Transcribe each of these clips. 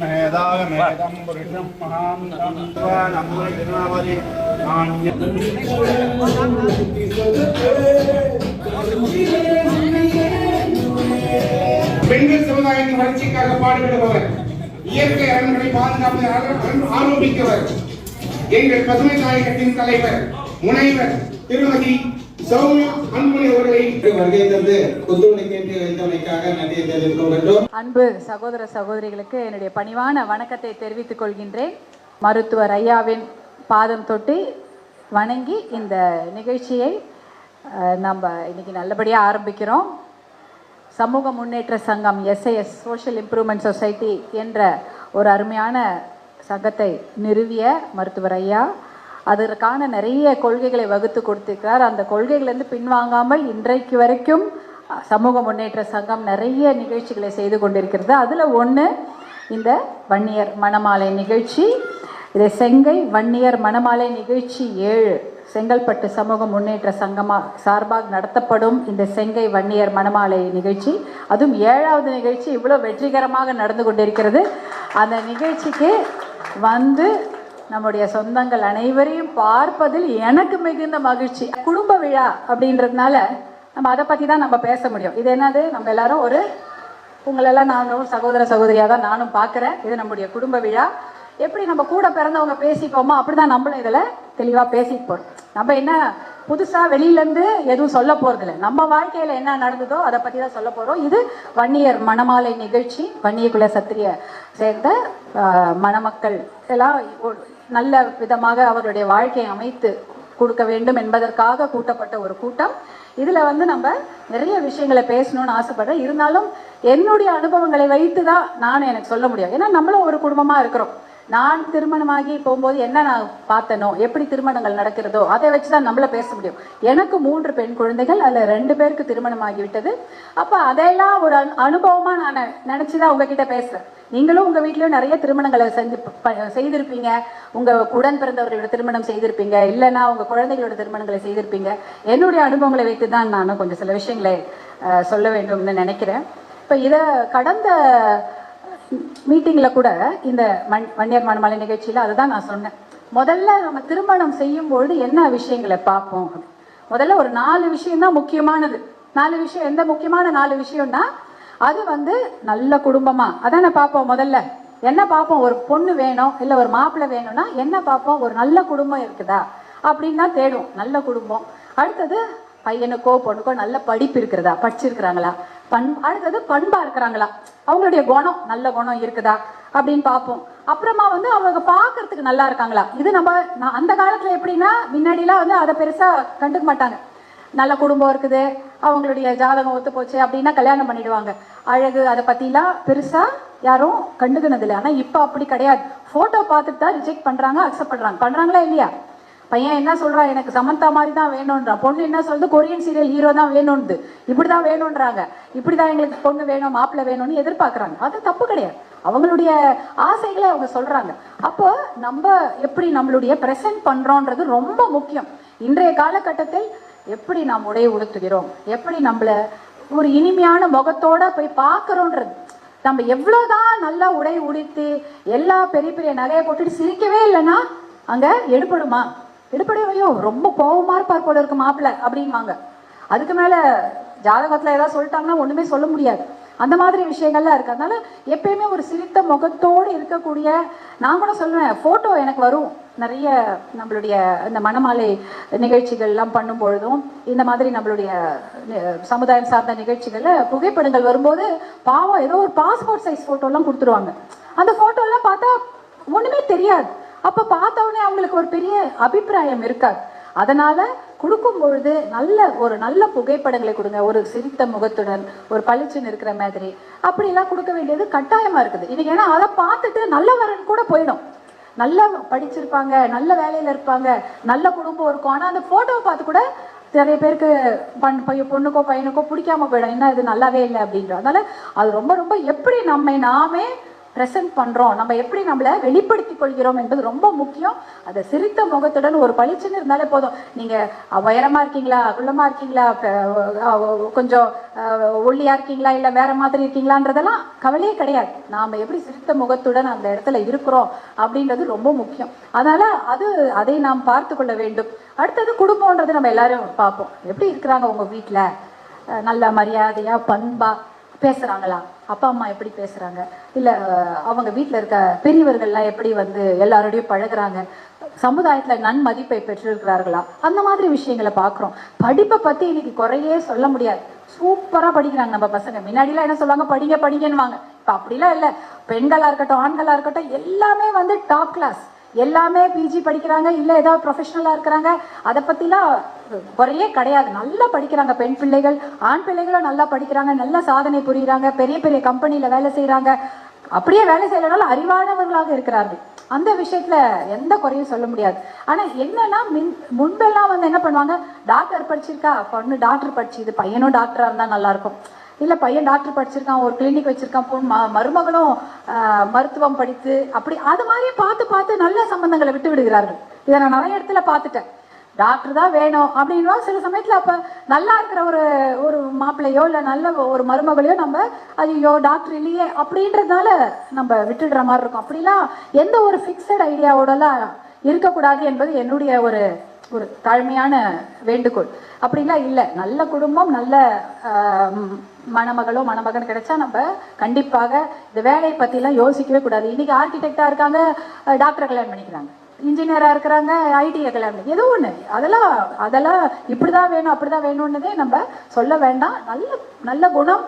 மேதாகமேதம் புருஷம் மகாம் நம்மவரி பெண்கள் சமுதாயத்தின் வளர்ச்சிக்காக பாடுபடுபவர். இயற்கை அரண்களை பாதுகாப்பதில் ஆரோபிக்கவர் எங்கள் பசுமை நாயகத்தின் தலைவர் முனைவர் திருமதி சௌமியா அன்பு சகோதர சகோதரிகளுக்கு என்னுடைய பணிவான வணக்கத்தை தெரிவித்துக் கொள்கின்றேன். மருத்துவர் ஐயாவின் பாதம் தொட்டு வணங்கி இந்த நிகழ்ச்சியை நம்ம இன்னைக்கு நல்லபடியாக ஆரம்பிக்கிறோம். சமூக முன்னேற்ற சங்கம் எஸ்ஐஎஸ் சோஷியல் இம்ப்ரூவ்மெண்ட் சொசைட்டி என்ற ஒரு அருமையான சங்கத்தை நிறுவிய மருத்துவர் ஐயா. அதற்கான நிறைய கொள்கைகளை வகுத்து கொடுத்திருக்கிறார். அந்த கொள்கைகளிலிருந்து பின்வாங்காமல் இன்றைக்கு வரைக்கும் சமூக முன்னேற்ற சங்கம் நிறைய நிகழ்ச்சிகளை செய்து கொண்டிருக்கிறது. அதில் ஒன்று இந்த வன்னியர் மணமாலை நிகழ்ச்சி. இதை செங்கை வன்னியர் மணமாலை நிகழ்ச்சி ஏழு. செங்கல்பட்டு சமூக முன்னேற்ற சங்கமாக சார்பாக நடத்தப்படும் இந்த செங்கை வன்னியர் மணமாலை நிகழ்ச்சி. அதுவும் ஏழாவது நிகழ்ச்சி. இவ்வளோ வெற்றிகரமாக நடந்து கொண்டிருக்கிறது. அந்த நிகழ்ச்சிக்கு வந்து நம்முடைய சொந்தங்கள் அனைவரையும் பார்ப்பதில் எனக்கு மிகுந்த மகிழ்ச்சி. குடும்ப விழா அப்படின்றதுனால நம்ம அதை பற்றி தான் நம்ம பேச முடியும். இது என்னது? நம்ம எல்லாரும் ஒரு உங்களெல்லாம் நானும் சகோதர சகோதரியாக தான் நானும் பார்க்குறேன். இது நம்முடைய குடும்ப விழா. எப்படி நம்ம கூட பிறந்தவங்க பேசிப்போமோ அப்படிதான் நம்மளும் இதில் தெளிவாக பேசிட்டு போகிறோம் நம்ம என்ன புதுசாக வெளியிலேருந்து எதுவும் சொல்ல போகிறதில்ல நம்ம வாழ்க்கையில் என்ன நடந்ததோ அதை பற்றி தான் சொல்ல போகிறோம் இது வன்னியர் மணமாலை நிகழ்ச்சி. வன்னியகுல சத்திரிய சேர்ந்த மணமக்கள் எல்லாம் நல்ல விதமாக அவருடைய வாழ்க்கையை அமைத்து கொடுக்க வேண்டும் என்பதற்காக கூட்டப்பட்ட ஒரு கூட்டம். இதில் வந்து நம்ம நிறைய விஷயங்களை பேசணும்னு ஆசைப்படுறேன். இருந்தாலும் என்னுடைய அனுபவங்களை வைத்து தான் நான் எனக்கு சொல்ல முடியும். ஏன்னா நம்மளும் ஒரு குடும்பமாக இருக்கிறோம். நான் திருமணமாகி போகும்போது என்ன நான் பார்த்தனோ எப்படி திருமணங்கள் நடக்கிறதோ அதை வச்சு தான் நம்மள பேச முடியும். எனக்கு மூன்று பெண் குழந்தைகள் அதில் ரெண்டு பேருக்கு திருமணம் ஆகிவிட்டது அப்போ அதையெல்லாம் ஒரு அனு அனுபவமாக நான் நினச்சி தான் உங்ககிட்ட பேசுகிறேன் நீங்களும் உங்கள் வீட்லேயும் நிறைய திருமணங்களை செஞ்சு செய்திருப்பீங்க. உங்கள் உடன் பிறந்தவர்களோட திருமணம் செய்திருப்பீங்க. இல்லைன்னா உங்கள் குழந்தைகளோட திருமணங்களை செய்திருப்பீங்க. என்னுடைய அனுபவங்களை வைத்து தான் நான் கொஞ்சம் சில விஷயங்களை சொல்ல வேண்டும்னு நினைக்கிறேன். இப்போ இதை கடந்த மீட்டிங்கில் கூட இந்த மண் வன்னியர் மணமலை நிகழ்ச்சியில் அதை தான் நான் சொன்னேன். முதல்ல நம்ம திருமணம் செய்யும்பொழுது என்ன விஷயங்களை பார்ப்போம்? முதல்ல ஒரு நாலு விஷயம் தான் முக்கியமானது. நாலு விஷயம் எந்த முக்கியமான நாலு விஷயம்னா அது வந்து நல்ல குடும்பமா. அதான பார்ப்போம் முதல்ல. என்ன பார்ப்போம்? ஒரு பொண்ணு வேணும் இல்லை ஒரு மாப்பிள்ளை வேணும்னா என்ன பார்ப்போம்? ஒரு நல்ல குடும்பம் இருக்குதா? அப்படின்னு தான் தேடும் நல்ல குடும்பம். அடுத்தது பையனுக்கோ பொண்ணுக்கோ நல்ல படிப்பு இருக்கிறதா? படிச்சிருக்கிறாங்களா? பண் அடுத்தது பண்பா இருக்கிறாங்களா? அவங்களுடைய குணம் நல்ல குணம் இருக்குதா? அப்படின்னு பார்ப்போம். அப்புறமா வந்து அவங்க பார்க்கறதுக்கு நல்லா இருக்காங்களா? இது நம்ம நான் அந்த காலத்துல எப்படின்னா முன்னாடிலாம் வந்து அதை பெருசா கண்டுக்க மாட்டாங்க. நல்ல குடும்பம் இருக்குது அவங்களுடைய ஜாதகம் ஒத்து போச்சு அப்படின்னா கல்யாணம் பண்ணிடுவாங்க. அழகு அதை பற்றிலாம் பெருசாக யாரும் கண்டுக்கினதில்லை. ஆனால் இப்போ அப்படி கிடையாது. ஃபோட்டோ பார்த்துட்டு தான் ரிஜெக்ட் பண்ணுறாங்க அக்செப்ட் பண்றாங்க. பண்ணுறாங்களா இல்லையா? பையன் என்ன சொல்கிறான் எனக்கு சமந்தா மாதிரி தான் வேணுன்றான் பொண்ணு என்ன சொல்லுது? கொரியன் சீரியல் ஹீரோ தான் வேணும்னு இப்படி தான் வேணும்ன்றாங்க. இப்படி தான் எங்களுக்கு பொண்ணு வேணும் மாப்பிள்ளை வேணும்னு எதிர்பார்க்குறாங்க. அது தப்பு கிடையாது. அவங்களுடைய ஆசைகளை அவங்க சொல்றாங்க. அப்போ நம்ம எப்படி நம்மளுடைய ப்ரெசென்ட் பண்றோன்றது ரொம்ப முக்கியம். இன்றைய காலகட்டத்தில் எப்படி நாம் உடை உடுத்துகிறோம்? எப்படி நம்மள ஒரு இனிமையான முகத்தோட போய் பார்க்கறோன்றது? நம்ம எவ்வளோதான் நல்லா உடை உடுத்தி எல்லா பெரிய பெரிய நகையை போட்டுட்டு சிரிக்கவே இல்லைன்னா அங்க எடுபடுமா? எடுபடையோ ரொம்ப கோவமா இருப்பார் போல இருக்கு மாப்பிள்ளை அப்படின்வாங்க. அதுக்கு மேல ஜாதகத்துல ஏதாவது சொல்லிட்டாங்கன்னா ஒண்ணுமே சொல்ல முடியாது. அந்த மாதிரி விஷயங்கள்லாம் இருக்கு. அதனால எப்பயுமே ஒரு சிரித்த முகத்தோடு இருக்கக்கூடிய நான் கூட சொல்லுவேன் போட்டோ எனக்கு வரும். நிறைய நம்மளுடைய இந்த மணமாலை நிகழ்ச்சிகள்லாம் பண்ணும் பொழுதும் இந்த மாதிரி நம்மளுடைய சமுதாயம் சார்ந்த நிகழ்ச்சிகள்ல புகைப்படங்கள் வரும்போது பாவம் ஏதோ ஒரு பாஸ்போர்ட் சைஸ் ஃபோட்டோலாம் கொடுத்துருவாங்க. அந்த ஃபோட்டோலாம் பார்த்தா ஒண்ணுமே தெரியாது. அப்ப பார்த்த உடனே அவங்களுக்கு ஒரு பெரிய அபிப்பிராயம் இருக்காது. அதனால கொடுக்கும் பொழுது நல்ல ஒரு நல்ல புகைப்படங்களை கொடுங்க. ஒரு சிரித்த முகத்துடன் ஒரு பளிச்சுன்னு இருக்கிற மாதிரி. அப்படிலாம் கொடுக்க வேண்டியது கட்டாயமா இருக்குது. இன்னைக்கு ஏன்னா அதை பார்த்துட்டு நல்ல வரன் கூட போயிடும். நல்லா படிச்சிருப்பாங்க நல்ல வேலையில இருப்பாங்க நல்ல குடும்பம் இருக்கும். ஆனா அந்த போட்டோவை பார்த்து கூட நிறைய பேருக்கு பண் பையன் பொண்ணுக்கோ பையனுக்கோ பிடிக்காம போயிடும். என்ன இது நல்லாவே இல்லை அப்படின்ற. அதனால அது ரொம்ப ரொம்ப எப்படி நம்மை நாமே ப்ரெசென்ட் பண்ணுறோம் நம்ம எப்படி நம்மளை வெளிப்படுத்திக் கொள்கிறோம் என்பது ரொம்ப முக்கியம். அதை சிரித்த முகத்துடன் ஒரு பளிச்சுன்னு இருந்தாலே போதும். நீங்கள் உயரமாக இருக்கீங்களா? குள்ளமா இருக்கீங்களா? கொஞ்சம் ஒல்லியாக இருக்கீங்களா? இல்லை வேற மாதிரி இருக்கீங்களான்றதெல்லாம் கவலையே கிடையாது. நாம் எப்படி சிரித்த முகத்துடன் அந்த இடத்துல இருக்கிறோம் அப்படின்றது ரொம்ப முக்கியம். அதனால் அது அதை நாம் பார்த்து கொள்ள வேண்டும். அடுத்தது குடும்பம்ன்றது நம்ம எல்லாரும் பார்ப்போம். எப்படி இருக்கிறாங்க உங்கள் வீட்டில் நல்ல மரியாதையாக பண்பாக பேசுகிறாங்களா அப்பா அம்மா எப்படி பேசுகிறாங்க இல்லை அவங்க வீட்டில் இருக்க பெரியவர்கள்லாம் எப்படி வந்து எல்லாரோடையும் பழகுறாங்க? சமுதாயத்தில் நன்மதிப்பை பெற்றிருக்கிறார்களா? அந்த மாதிரி விஷயங்களை பார்க்குறோம் படிப்பை பற்றி இன்னைக்கு குறையே சொல்ல முடியாது. சூப்பராக படிக்கிறாங்க நம்ம பசங்க. முன்னாடிலாம் என்ன சொல்லுவாங்க? படிங்க படிங்கன்னுவாங்க. இப்போ அப்படிலாம் இல்லை. பெண்களாக இருக்கட்டும் ஆண்களாக இருக்கட்டும் எல்லாமே வந்து டாப் கிளாஸ் எல்லாமே பிஜி படிக்கிறாங்க இல்லை ஏதாவது ப்ரொஃபஷனலாக இருக்கிறாங்க. அதை பற்றிலாம் குறையே கிடையாது. நல்லா படிக்கிறாங்க பெண் பிள்ளைகள். ஆண் பிள்ளைகளும் நல்லா படிக்கிறாங்க நல்லா சாதனை புரியுறாங்க பெரிய பெரிய கம்பெனியில் வேலை செய்கிறாங்க அப்படியே வேலை செய்யறதுனால அறிவானவர்களாக இருக்கிறார்கள். அந்த விஷயத்துல எந்த குறையும் சொல்ல முடியாது. ஆனா என்னன்னா மின் முன்பெல்லாம் வந்து என்ன பண்ணுவாங்க? டாக்டர் படிச்சிருக்கா? பொண்ணு டாக்டர் படிச்சுது பையனும் டாக்டரா இருந்தா நல்லா இருக்கும். இல்லை பையன் டாக்டர் படிச்சிருக்கான் ஒரு கிளினிக் வச்சிருக்கான் பொண்ணு மருமகனும் மருமகளும் மருத்துவம் படித்து அப்படி அது மாதிரியே பார்த்து பார்த்து நல்ல சம்பந்தங்களை விட்டு விடுகிறார்கள். இதை நான் நிறைய இடத்துல பார்த்துட்டேன். டாக்டர் தான் வேணும் அப்படின்னா சில சமயத்தில் அப்போ நல்லா இருக்கிற ஒரு ஒரு மாப்பிள்ளையோ இல்லை நல்ல ஒரு மருமகளையோ நம்ம ஐயோ டாக்டர் இல்லையே அப்படின்றதுனால நம்ம விட்டுடுற மாதிரி இருக்கும். அப்படிலாம் எந்த ஒரு ஃபிக்ஸட் ஐடியாவோடலாம் இருக்கக்கூடாது என்பது என்னுடைய ஒரு ஒரு தாழ்மையான வேண்டுகோள். அப்படிலாம் இல்லை. நல்ல குடும்பம் நல்ல மணமகளோ மணமகன் கிடைச்சா நம்ம கண்டிப்பாக இந்த வேலையை பற்றிலாம் யோசிக்கவே கூடாது. இன்றைக்கி ஆர்கிடெக்டாக இருக்காங்க டாக்டர் கல்யாணம் பண்ணிக்கிறாங்க. இன்ஜினியராக இருக்கிறாங்க ஐடியை கல்யாணம் பண்ணி ஏதோ ஒன்று அதெல்லாம் அதெல்லாம் இப்படி தான் வேணும் அப்படிதான் வேணும்னதே நம்ம சொல்ல வேண்டாம். நல்ல நல்ல குணம்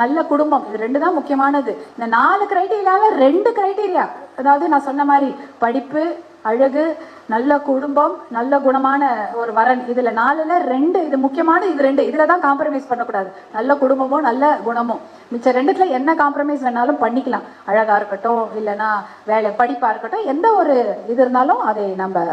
நல்ல குடும்பம். இது ரெண்டு தான் முக்கியமானது. இந்த நாலு கிரைட்டீரியாவில் ரெண்டு கிரைட்டீரியா அதாவது நான் சொன்ன மாதிரி படிப்பு அழகு நல்ல குடும்பம் நல்ல குணமான ஒரு வரன். இதுல நாலுல ரெண்டு இது முக்கியமான இது ரெண்டு. இதுல தான் காம்ப்ரமைஸ் பண்ணக்கூடாது. நல்ல குடும்பமும் நல்ல குணமும் மிச்ச ரெண்டுத்துல என்ன காம்ப்ரமைஸ் வேணாலும் பண்ணிக்கலாம். அழகா இருக்கட்டும் இல்லைன்னா வேலை படிப்பா இருக்கட்டும் எந்த ஒரு இது இருந்தாலும் அதை நம்ம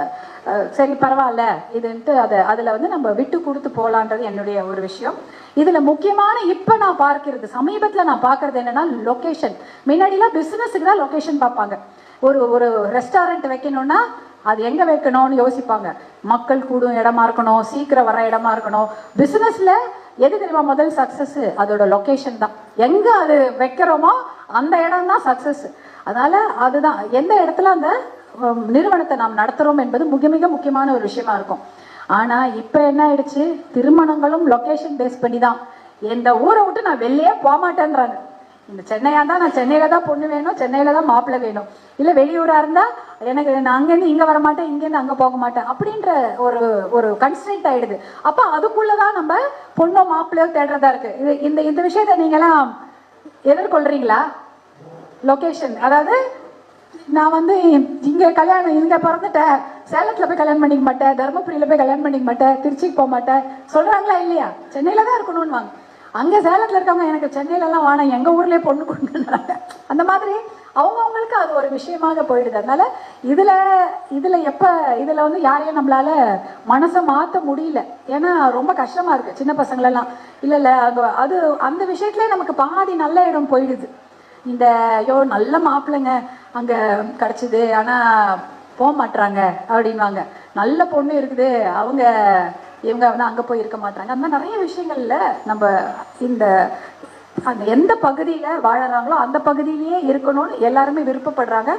சரி பரவாயில்ல இதுன்ட்டு அதை அதுல வந்து நம்ம விட்டு கொடுத்து போகலான்றது என்னுடைய ஒரு விஷயம். இதுல முக்கியமான இப்ப நான் பார்க்கிறது சமீபத்துல நான் பார்க்கிறது என்னன்னா லொகேஷன் முன்னாடிலாம் பிசினஸுக்கு தான் லொகேஷன் பார்ப்பாங்க. ஒரு ஒரு ரெஸ்டாரண்ட் வைக்கணும்னா அது எங்கே வைக்கணும்னு யோசிப்பாங்க. மக்கள் கூடும் இடமா இருக்கணும் சீக்கிரம் வர இடமா இருக்கணும். பிஸ்னஸில் எது தெரியுமா முதல் சக்சஸ் அதோட லொக்கேஷன் தான். எங்கே அது வைக்கிறோமோ அந்த இடம் தான் சக்ஸஸ் அதனால் அதுதான். எந்த இடத்துல அந்த நிறுவனத்தை நாம் நடத்துறோம் என்பது மிக மிக முக்கியமான ஒரு விஷயமா இருக்கும். ஆனால் இப்போ என்ன ஆயிடுச்சு? திருமணங்களும் லொக்கேஷன் பேஸ் பண்ணி தான் எந்த ஊரை விட்டு நான் வெளியே போக மாட்டேன்றாங்க இந்த சென்னையா இருந்தா நான் சென்னையில தான் பொண்ணு வேணும் சென்னையில தான் மாப்பிள்ளை வேணும். இல்ல வெளியூரா இருந்தா எனக்கு நான் அங்கேருந்து இங்க வர மாட்டேன் இங்கேருந்து அங்க போக மாட்டேன் அப்படின்ற ஒரு ஒரு கன்ஸ்ட்ரெயின்ட் ஆயிடுது. அப்ப அதுக்குள்ளதான் நம்ம பொண்ணோ மாப்பிள்ளையோ தேடுறதா இருக்கு. இது இந்த இந்த விஷயத்தை நீங்க எல்லாம் எதிர்கொள்றீங்களா? லொகேஷன் அதாவது நான் வந்து இங்க கல்யாணம் இங்க பிறந்துட்டேன் சேலத்துல போய் கல்யாணம் பண்ணிக்க மாட்டேன் தருமபுரியில போய் கல்யாணம் பண்ணிக்க மாட்டேன் திருச்சிக்கு போக மாட்டேன். சொல்றாங்களா இல்லையா? சென்னையில தான் இருக்கணும்னு வாங்க அங்கே சேலத்தில் இருக்கவங்க எனக்கு சென்னையிலலாம் எல்லாம் எங்கள் ஊர்லேயே பொண்ணு கொண்டுறாங்க அந்த மாதிரி அவங்கவுங்களுக்கு அது ஒரு விஷயமாக போயிடுது. அதனால் இதில் இதில் எப்போ இதில் வந்து யாரையும் நம்மளால மனசை மாற்ற முடியல. ஏன்னா ரொம்ப கஷ்டமாக இருக்குது சின்ன பசங்களெல்லாம். இல்லை இல்லை அது அது அந்த விஷயத்துலேயே நமக்கு பாதி நல்ல இடம் போயிடுது. இந்த ஐயோ நல்ல மாப்பிள்ளைங்க அங்கே கிடச்சிது ஆனால் போக மாட்டுறாங்க அப்படின்வாங்க நல்ல பொண்ணு இருக்குது அவங்க இவங்க வந்து அங்கே போய் இருக்க மாட்டாங்க. அந்த நிறைய விஷயங்கள்ல நம்ம இந்த அந்த எந்த பகுதியில வாழறாங்களோ அந்த பகுதியிலேயே இருக்கணும்னு எல்லாருமே விருப்பப்படுறாங்க.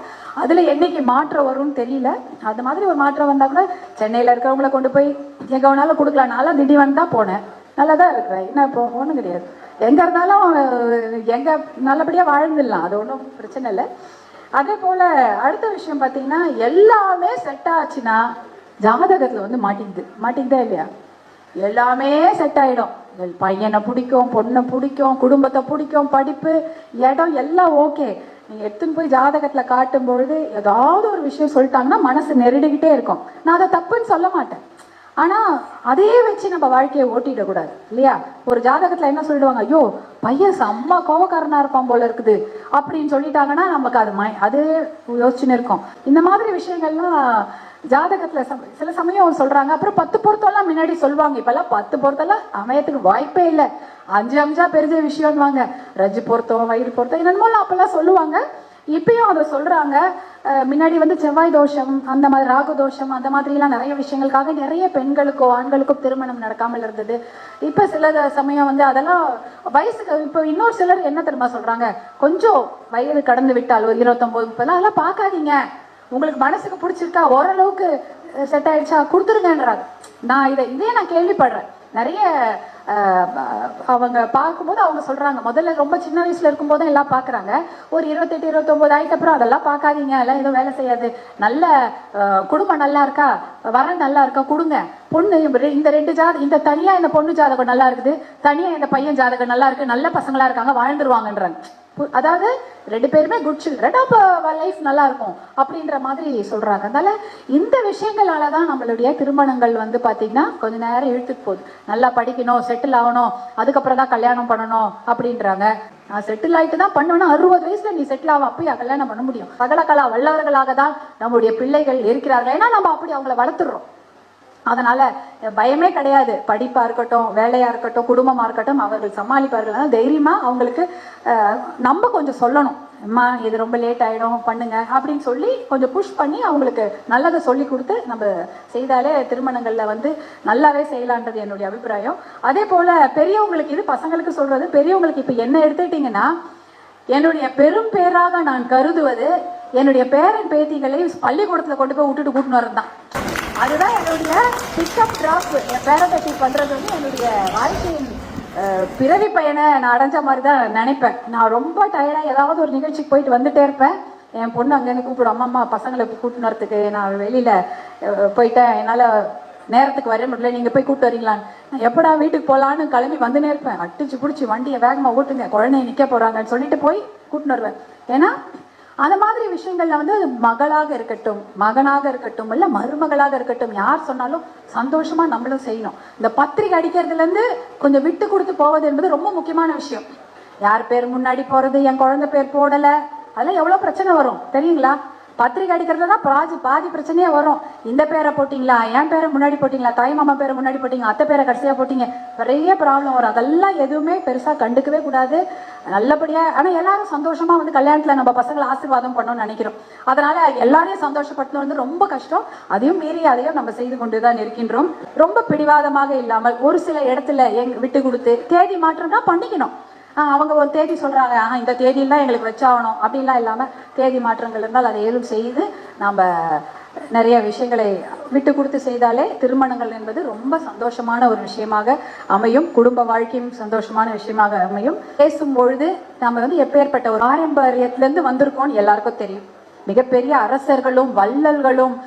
அதுல என்னைக்கு மாற்றம் வரும்னு தெரியல. அது மாதிரி ஒரு மாற்றம் வந்தா கூட சென்னையில இருக்கிறவங்கள கொண்டு போய் எங்க வேணாலும் கொடுக்கலாம். நான்லாம் திடீர்னு தான் போனேன். நல்லா தான் இருக்கிறேன் என்ன இப்போ ஒன்றும் கிடையாது. எங்க இருந்தாலும் எங்கே எங்க நல்லபடியா வாழ்ந்துடலாம். அது ஒன்றும் பிரச்சனை இல்லை. அதே போல அடுத்த விஷயம் பார்த்தீங்கன்னா எல்லாமே செட் ஆச்சுன்னா ஜாதகத்தில் வந்து மாட்டிக்குது. மாட்டிக்குதா இல்லையா? எல்லாமே செட் ஆகிடும் பையனை பிடிக்கும் பொண்ணை பிடிக்கும் குடும்பத்தை பிடிக்கும் படிப்பு இடம் எல்லாம் ஓகே நீங்கள் எடுத்துன்னு போய் ஜாதகத்தில் காட்டும் பொழுது ஏதாவது ஒரு விஷயம் சொல்லிட்டாங்கன்னா மனசு நெருடிக்கிட்டே இருக்கும். நான் அதை தப்புன்னு சொல்ல மாட்டேன். ஆனா அதையே வச்சு நம்ம வாழ்க்கையை ஓட்டிடக்கூடாது இல்லையா? ஒரு ஜாதகத்துல என்ன சொல்லிடுவாங்க ஐயோ பையன் செம்ம கோவக்காரனா இருப்பான் போல இருக்குது. அப்படின்னு சொல்லிட்டாங்கன்னா நமக்கு அது மை அது யோசிச்சுன்னு இருக்கும். இந்த மாதிரி விஷயங்கள்லாம் ஜாதகத்துல சம- சில சமயம் சொல்றாங்க அப்புறம் பத்து பொருத்தம்லாம் முன்னாடி சொல்லுவாங்க. இப்பெல்லாம் பத்து பொருத்தம்லாம் அமையத்துக்கு வாய்ப்பே இல்லை. அஞ்சு அஞ்சா பெரிய விஷயம்வாங்க ரஜ் பொருத்தம் வயிறு பொருத்தம் என்னென்னமோலாம் அப்பெல்லாம் சொல்லுவாங்க. இப்பயும் அதை சொல்றாங்க முன்னாடி வந்து செவ்வாய் தோஷம் அந்த மாதிரி ராகு தோஷம் அந்த மாதிரிலாம் நிறைய விஷயங்களுக்காக நிறைய பெண்களுக்கோ ஆண்களுக்கோ திருமணம் நடக்காமல் இருந்தது. இப்ப சில சமயம் வந்து அதெல்லாம் வயசுக்கு இப்போ இன்னொரு சிலர் என்ன தெரியுமா சொல்றாங்க? கொஞ்சம் வயது கடந்து விட்டால் ஒரு இருபத்தொன்பது முப்பது அதெல்லாம் பார்க்காதீங்க. உங்களுக்கு மனசுக்கு பிடிச்சிருக்கா ஓரளவுக்கு செட் ஆயிடுச்சா கொடுத்துருங்கன்றாங்க. நான் இதை இதே நான் கேள்விப்படுறேன். நிறைய அவங்க பார்க்கும்போது அவங்க சொல்றாங்க முதல்ல ரொம்ப சின்ன வயசுல இருக்கும்போது எல்லாம் பார்க்கறாங்க. ஒரு இருபத்தெட்டு இருபத்தொம்போது ஆயிட்ட அப்புறம் அதெல்லாம் பார்க்காதீங்க எல்லாம் எதுவும் வேலை செய்யாது. நல்ல குடும்பம் நல்லா இருக்கா? வர நல்லா இருக்கா? கொடுங்க. பொண்ணு இந்த- இந்த ரெண்டு ஜாத இந்த தனியா இந்த பொண்ணு ஜாதகம் நல்லா இருக்குது தனியா இந்த பையன் ஜாதகம் நல்லா இருக்கு நல்ல பசங்களா இருக்காங்க வாழ்ந்துருவாங்கன்றாங்க. அதாவது ரெண்டு பேருமே குட் சில்ட்ரன் அப்போ லைஃப் நல்லா இருக்கும் அப்படின்ற மாதிரி சொல்றாங்க. அதனால இந்த விஷயங்களால தான் நம்மளுடைய திருமணங்கள் வந்து பார்த்தீங்கன்னா கொஞ்ச நேரம் இழுத்துட்டு போகுது. நல்லா படிக்கணும் செட்டில் ஆகணும் அதுக்கப்புறம் தான் கல்யாணம் பண்ணணும் அப்படின்றாங்க. நான் செட்டில் ஆயிட்டு தான் பண்ணுவேன்னா அறுபது வயசுல நீ செட்டில் ஆகும் அப்பயே கல்யாணம் பண்ண முடியும். சகலகலா வல்லவர்களாக தான் நம்முடைய பிள்ளைகள் இருக்கிறார்கள். ஏன்னா நம்ம அப்படி அவங்கள வளர்த்துடுறோம் அதனால பயமே கிடையாது. படிப்பா இருக்கட்டும் வேலையா இருக்கட்டும் குடும்பமா இருக்கட்டும் அவர்கள் சமாளிப்பார்கள். அதனால் தைரியமா அவங்களுக்கு நம்ம கொஞ்சம் சொல்லணும். அம்மா இது ரொம்ப லேட் ஆகிடும் பண்ணுங்க அப்படின்னு சொல்லி கொஞ்சம் புஷ் பண்ணி அவங்களுக்கு நல்லதை சொல்லி கொடுத்து நம்ம செய்தாலே திருமணங்களில் வந்து நல்லாவே செய்யலான்றது என்னுடைய அபிப்பிராயம். அதே போல் பெரியவங்களுக்கு இது பசங்களுக்கு சொல்கிறது பெரியவங்களுக்கு இப்போ என்ன எடுத்துக்கிட்டிங்கன்னா என்னுடைய பெரும் பேராக நான் கருதுவது என்னுடைய பேரன் பேத்திகளை பள்ளிக்கூடத்தில் கொண்டு போய் விட்டுட்டு கூட்டின்னு வரதான் தான் அதுதான் என்னுடைய பிக்கப் ட்ராப் என் பேரன் பண்ணுறது வந்து என்னுடைய வாழ்க்கையின் பிறவி பயனை நான் அடைஞ்ச மாதிரி தான் நினைப்பேன். நான் ரொம்ப டயர்டாக ஏதாவது ஒரு நிகழ்ச்சிக்கு போயிட்டு வந்துட்டே இருப்பேன். என் பொண்ணு அங்கேருந்து கூப்பிடும். அம்மா அம்மா பசங்களை கூட்டின்னு நான் வெளியில் போயிட்டேன். என்னால் நேரத்துக்கு வர முடியல. நீங்கள் போய் கூப்பிட்டு வரீங்களான்னு. நான் எப்படா வீட்டுக்கு போகலான்னு கிளம்பி வந்துனே இருப்பேன். அடிச்சு பிடிச்சி வண்டியை வேகமாக ஓட்டுங்க. குழந்தைய நிற்க போகிறாங்கன்னு சொல்லிட்டு போய் கூட்டின்னு வருவேன். ஏன்னா அந்த மாதிரி விஷயங்கள்ல வந்து மகளாக இருக்கட்டும் மகனாக இருக்கட்டும் இல்ல மருமகளாக இருக்கட்டும் யார் சொன்னாலும் சந்தோஷமா நம்மளும் செய்யணும். இந்த பத்திரிகை அடிக்கிறதுல இருந்து கொஞ்சம் விட்டு கொடுத்து போவது என்பது ரொம்ப முக்கியமான விஷயம். யார் பேர் முன்னாடி போறது என் குழந்தை பேர் போடல அதெல்லாம் எவ்வளவு பிரச்சனை வரும் தெரியுங்களா? பத்திரிக்கை அடிக்கிறது தான் பாதி பாதி பிரச்சனையே வரும். இந்த பேரை போட்டிங்களா? என் பேரை முன்னாடி போட்டிங்களா? தாய் மாமா பேரை முன்னாடி போட்டிங்க? அத்தை பேரை கடைசியாக போட்டிங்க? நிறைய ப்ராப்ளம் வரும். அதெல்லாம் எதுவுமே பெருசாக கண்டுக்கவே கூடாது. நல்லபடியாக ஆனால் எல்லாரும் சந்தோஷமாக வந்து கல்யாணத்தில் நம்ம பசங்களை ஆசீர்வாதம் பண்ணணும்னு நினைக்கிறோம். அதனால் எல்லாரையும் சந்தோஷப்படுத்தணும் வந்து ரொம்ப கஷ்டம். அதையும் மீறி அதையும் நம்ம செய்து கொண்டு தான் இருக்கின்றோம். ரொம்ப பிடிவாதமாக இல்லாமல் ஒரு சில இடத்துல எங்க விட்டு கொடுத்து தேதி மாற்றம் தான் பண்ணிக்கணும். அவங்க ஒரு தேதி சொல்கிறாங்க ஆனால் இந்த தேதியில் எங்களுக்கு வச்சாகணும். அப்படிலாம் இல்லாமல் தேதி மாற்றங்கள் இருந்தால் அதை ஏதும் செய்து நாம் நிறைய விஷயங்களை விட்டு கொடுத்து செய்தாலே திருமணங்கள் என்பது ரொம்ப சந்தோஷமான ஒரு விஷயமாக அமையும். குடும்ப வாழ்க்கையும் சந்தோஷமான விஷயமாக அமையும். பேசும் பொழுது நம்ம வந்து எப்பேற்பட்ட ஒரு பாரம்பரியத்திலேருந்து வந்திருக்கோம்னு எல்லாருக்கும் தெரியும். மிகப்பெரிய அரசர்களும் வள்ளல்களும்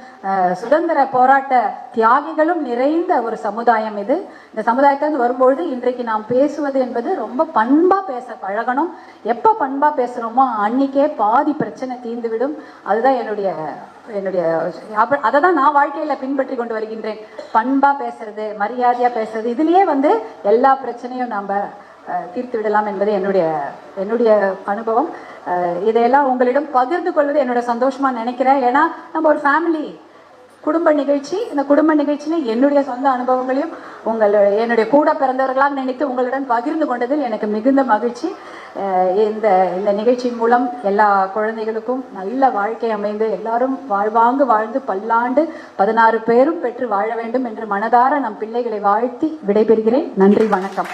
சுதந்திர போராட்ட தியாகிகளும் நிறைந்த ஒரு சமுதாயம் இது. இந்த சமுதாயத்திலிருந்து வரும்பொழுது இன்றைக்கு நாம் பேசுவது என்பது ரொம்ப பண்பா பேச பழகணும். எப்ப பண்பா பேசுறோமோ அன்னைக்கே பாதி பிரச்சனை தீர்ந்துவிடும். அதுதான் என்னுடைய என்னுடைய அப்ப- அதை தான் நான் வாழ்க்கையில பின்பற்றி கொண்டு வருகின்றேன். பண்பா பேசுறது மரியாதையா பேசுறது இதுலயே வந்து எல்லா பிரச்சனையும் நம்ம தீர்த்து விடலாம் என்பது என்னுடைய என்னுடைய அனுபவம். இதையெல்லாம் உங்களிடம் பகிர்ந்து கொள்வது என்னோட சந்தோஷமாக நினைக்கிறேன். ஏன்னா நம்ம ஒரு ஃபேமிலி குடும்ப நிகழ்ச்சி இந்த குடும்ப நிகழ்ச்சியில் என்னுடைய சொந்த அனுபவங்களையும் உங்கள் என்னுடைய கூட பிறந்தவர்களாக நினைத்து உங்களுடன் பகிர்ந்து கொண்டதில் எனக்கு மிகுந்த மகிழ்ச்சி. இந்த இந்த நிகழ்ச்சியின் மூலம் எல்லா குழந்தைகளுக்கும் நல்ல வாழ்க்கை அமைந்து எல்லாரும் வாழ்வாங்கு வாழ்ந்து பல்லாண்டு பதினாறு பேரும் பெற்று வாழ வேண்டும் என்று மனதார நம் பிள்ளைகளை வாழ்த்தி விடைபெறுகிறேன். நன்றி வணக்கம்.